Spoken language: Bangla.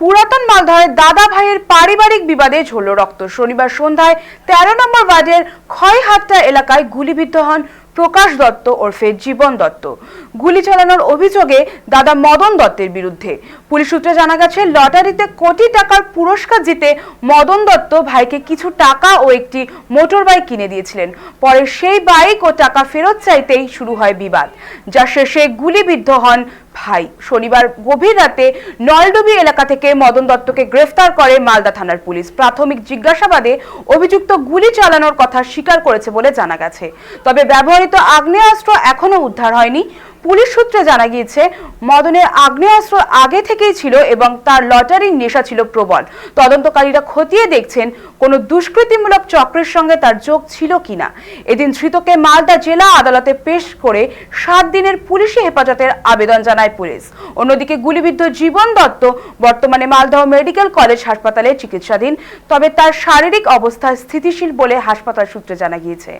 পুরাতন মালদহের দাদা ভাইয়ের পারিবারিক বিবাদে ঝরল রক্ত। শনিবার সন্ধ্যায় তেরো নম্বর ওয়ার্ডের ক্ষয়হাট্টা এলাকায় গুলিবিদ্ধ হন প্রকাশ দত্ত ওরফে জীবন দত্ত। গুলি চালানোর অভিযোগে দাদা মদন দত্তের বিরুদ্ধে। পুলিশ সূত্রে জানা গেছে, লটারিতে কোটি টাকার পুরস্কার জিতে মদন দত্ত ভাইকে কিছু টাকা ও একটি মোটর বাইক কিনে দিয়েছিলেন। পরে সেই বাইক ও টাকা ফেরত চাইতেই শুরু হয় বিবাদ, যা শেষে গুলিবিদ্ধ হন ভাই। শনিবার গভীর রাতে নলডুবি এলাকা থেকে মদন দত্তকে গ্রেফতার করে মালদা থানার পুলিশ। প্রাথমিক জিজ্ঞাসাবাদে অভিযুক্ত গুলি চালানোর কথা স্বীকার করেছে বলে জানা গেছে। তবে ব্যবহৃত আগ্নেয়াস্ত্র এখনও উদ্ধার হয়নি। পুলিশ সূত্রে জানা গিয়েছে, মদনের আগ্নেয়াস্ত্র আগে থেকেই ছিল এবং তার লটারির নেশা ছিল প্রবল। তদন্তকারীরা খতিয়ে দেখছেন কোনো দুষ্কৃতিমূলক চক্রের সঙ্গে তার যোগ ছিল কিনা। এদিন ধৃতকে মালদা জেলা আদালতে পেশ করে সাত দিনের পুলিশি হেফাজতের আবেদন জানায় পুলিশ। অন্যদিকে গুলিবিদ্ধ জীবন দত্ত বর্তমানে মালদহ মেডিকেল কলেজ হাসপাতালে চিকিৎসাধীন, তবে তার শারীরিক অবস্থা স্থিতিশীল বলে হাসপাতাল সূত্রে জানা গিয়েছে।